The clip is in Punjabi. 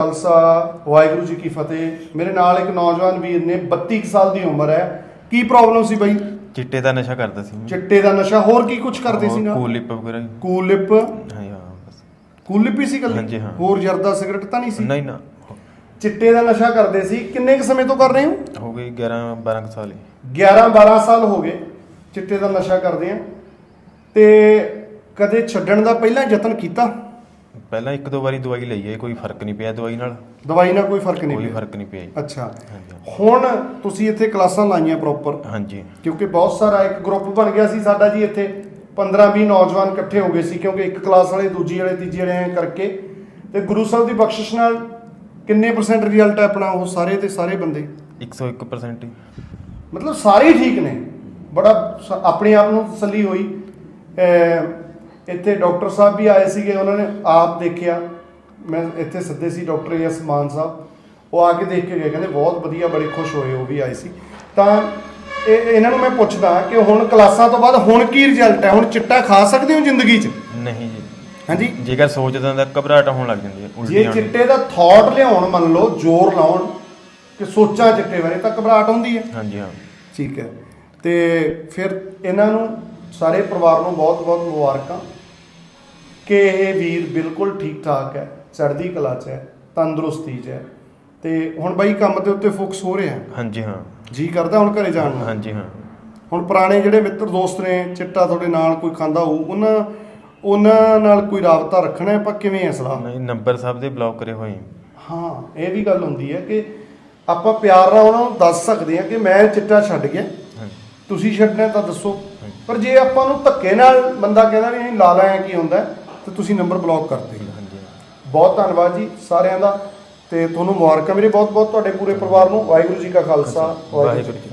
ਖਾਲਸਾ ਵਾਹਿਗੁਰੂ ਜੀ ਕੀ ਫਤਿਹ। ਮੇਰੇ ਨਾਲ ਇੱਕ ਨੌਜਵਾਨ ਵੀਰ ਨੇ 32 ਕੁ ਸਾਲ ਦੀ ਉਮਰ ਹੈ। ਕੀ ਪ੍ਰੋਬਲਮ ਸੀ ਬਾਈ? ਚਿੱਟੇ ਦਾ ਨਸ਼ਾ ਕਰਦਾ ਸੀ ਮੈਂ। ਚਿੱਟੇ ਦਾ ਨਸ਼ਾ ਹੋਰ ਕੀ ਕੁਝ ਕਰਦੇ ਸੀ ਨਾ ਕੂਲ ਲਿਪ ਵਗੈਰਾ ਕੂਲ ਲਿਪ? ਹਾਂ ਹਾਂ ਬਸ। ਕੂਲ ਲਿਪ ਹੀ ਸੀ ਕੱਲੀ ਹਾਂਜੀ, ਹਾਂ। ਹੋਰ ਜਰਦਾ ਸਿਗਰਟ ਤਾਂ ਨਹੀਂ ਸੀ? ਨਹੀਂ ਨਾ। ਚਿੱਟੇ ਦਾ ਨਸ਼ਾ ਕਰਦੇ ਸੀ। ਕਿੰਨੇ ਕੁ ਸਮੇਂ ਤੋਂ ਕਰ ਰਹੇ ਹੋ? ਹੋ ਗਈ 11 12 ਕੁ ਸਾਲ ਹੀ। 11 12 ਸਾਲ ਹੋ ਗਏ ਚਿੱਟੇ ਦਾ ਨਸ਼ਾ ਕਰਦੇ ਆ। ਤੇ ਕਦੇ ਛੱਡਣ ਦਾ ਪਹਿਲਾਂ ਯਤਨ ਕੀਤਾ? ਪਹਿਲਾਂ ਇੱਕ ਦੋ ਵਾਰੀ ਦਵਾਈ ਲਈ ਹੈ ਕੋਈ ਫ਼ਰਕ ਨਹੀਂ ਪਿਆ ਦਵਾਈ ਨਾਲ। ਦਵਾਈ ਨਾਲ ਕੋਈ ਫ਼ਰਕ ਨਹੀਂ ਕੋਈ ਪਿਆ? ਫ਼ਰਕ ਨਹੀਂ ਪਿਆ ਜੀ। ਅੱਛਾ। ਹੁਣ ਤੁਸੀਂ ਇੱਥੇ ਕਲਾਸਾਂ ਲਾਈਆਂ ਪ੍ਰੋਪਰ ਹਾਂਜੀ। ਕਿਉਂਕਿ ਬਹੁਤ ਸਾਰਾ ਇੱਕ ਗਰੁੱਪ ਬਣ ਗਿਆ ਸੀ ਸਾਡਾ ਜੀ ਇੱਥੇ। 15-20 ਨੌਜਵਾਨ ਇਕੱਠੇ ਹੋ ਗਏ ਸੀ ਕਿਉਂਕਿ ਇੱਕ ਕਲਾਸ ਵਾਲੇ ਦੂਜੀ ਵਾਲੇ ਤੀਜੀ ਵਾਲੇ ਐਂ ਕਰਕੇ। ਤੇ ਗੁਰੂ ਸਾਹਿਬ ਦੀ ਬਖਸ਼ਿਸ਼ ਨਾਲ ਕਿੰਨੇ ਪਰਸੈਂਟ ਰਿਜ਼ਲਟ ਹੈ ਆਪਣਾ ਉਹ ਸਾਰੇ ਤੇ ਸਾਰੇ ਬੰਦੇ? 101% ਹੀ। ਮਤਲਬ ਸਾਰੇ ਹੀ ਠੀਕ ਨੇ। ਬੜਾ ਸ- ਆਪਣੇ ਆਪ ਨੂੰ ਤਸੱਲੀ ਹੋਈ। ਇੱਥੇ ਡਾਕਟਰ ਸਾਹਿਬ ਵੀ ਆਏ ਸੀਗੇ ਉਹਨਾਂ ਨੇ ਆਪ ਦੇਖਿਆ। ਮੈਂ ਇੱਥੇ ਸੱਦੇ ਸੀ ਡਾਕਟਰ ਐਸ ਮਾਨ ਸਾਹਿਬ। ਉਹ ਆ ਕੇ ਦੇਖ ਕੇ ਗਏ ਕਹਿੰਦੇ ਬਹੁਤ ਵਧੀਆ ਬੜੇ ਖੁਸ਼ ਹੋਏ ਉਹ ਵੀ ਆਏ ਸੀ। ਤਾਂ ਇਹ ਇਹਨਾਂ ਨੂੰ ਮੈਂ ਪੁੱਛਦਾ ਕਿ ਹੁਣ ਕਲਾਸਾਂ ਤੋਂ ਬਾਅਦ ਹੁਣ ਕੀ ਰਿਜ਼ਲਟ ਹੈ? ਹੁਣ ਚਿੱਟਾ ਖਾ ਸਕਦੇ ਹੋ ਜ਼ਿੰਦਗੀ 'ਚ? ਨਹੀਂ ਜੀ। ਹਾਂਜੀ? ਜੇਕਰ ਸੋਚਦਾ ਤਾਂ ਘਬਰਾਹਟ ਹੋਣ ਲੱਗ ਜਾਂਦੀ ਹੈ ਜੇ ਚਿੱਟੇ ਦਾ ਥਾਟ ਲਿਆਉਣ ਮੰਨ ਲਓ ਜ਼ੋਰ ਲਾਉਣ ਕਿ ਸੋਚਾਂ ਚਿੱਟੇ ਬਾਰੇ ਤਾਂ ਘਬਰਾਹਟ ਹੁੰਦੀ ਹੈ। ਹਾਂਜੀ ਹਾਂ। ਠੀਕ ਹੈ। ਤੇ ਫਿਰ ਇਹਨਾਂ ਨੂੰ ਸਾਰੇ ਪਰਿਵਾਰ ਨੂੰ ਬਹੁਤ-ਬਹੁਤ ਮੁਬਾਰਕਾਂ। ਕਿ ਇਹ ਵੀਰ ਬਿਲਕੁਲ ਠੀਕ ਠਾਕ ਹੈ ਚੜ੍ਹਦੀ ਕਲਾ 'ਚ ਹੈ ਤੰਦਰੁਸਤੀ 'ਚ ਹੈ ਤੇ ਹੁਣ ਬਾਈ ਕੰਮ ਦੇ ਉੱਤੇ ਫੋਕਸ ਹੋ ਰਿਹਾ। ਹਾਂਜੀ ਹਾਂ। ਜੀ ਕਰਦਾ ਹੁਣ ਘਰੇ ਜਾਣ ਨੂੰ? ਹਾਂਜੀ ਹਾਂ। ਹੁਣ ਪੁਰਾਣੇ ਜਿਹੜੇ ਮਿੱਤਰ ਦੋਸਤ ਨੇ ਚਿੱਟਾ ਤੁਹਾਡੇ ਨਾਲ ਕੋਈ ਖਾਂਦਾ ਹੋਊ ਉਹਨਾਂ ਉਹਨਾਂ ਨਾਲ ਕੋਈ ਰਾਬਤਾ ਰੱਖਣਾ ਹੈ ਆਪਾਂ ਕਿਵੇਂ ਹੈ ਸਲਾਹ? ਨਹੀਂ ਨੰਬਰ ਸਭ ਦੇ ਬਲੌਕ ਕਰੇ ਹੋਏ। ਹਾਂ ਇਹ ਵੀ ਗੱਲ ਹੁੰਦੀ ਹੈ ਕਿ ਆਪਾਂ ਪਿਆਰ ਨਾਲ ਉਹਨਾਂ ਨੂੰ ਦੱਸ ਸਕਦੇ ਹਾਂ ਕਿ ਮੈਂ ਚਿੱਟਾ ਛੱਡ ਗਿਆ ਤੁਸੀਂ ਛੱਡਣਾ ਤਾਂ ਦੱਸੋ। ਪਰ ਜੇ ਆਪਾਂ ਨੂੰ ਧੱਕੇ ਨਾਲ ਬੰਦਾ ਕਹਿੰਦਾ ਵੀ ਨਹੀਂ ਲਾ ਲੈ ਕੀ ਹੁੰਦਾ? ਤੇ ਤੁਸੀਂ ਨੰਬਰ ਬਲੌਕ ਕਰਦੇ ਹਾਂਜੀ ਬਹੁਤ ਧੰਨਵਾਦ ਜੀ ਸਾਰਿਆਂ ਦਾ। ਤੇ ਤੁਹਾਨੂੰ ਮੁਬਾਰਕਾਂ ਮੇਰੇ ਬਹੁਤ ਬਹੁਤ ਤੁਹਾਡੇ ਪੂਰੇ ਪਰਿਵਾਰ ਨੂੰ। ਵਾਹਿਗੁਰੂ ਜੀ ਕਾ ਖਾਲਸਾ, ਵਾਹਿਗੁਰੂ ਜੀ ਕੀ ਵਾਹਿਗੁਰੂ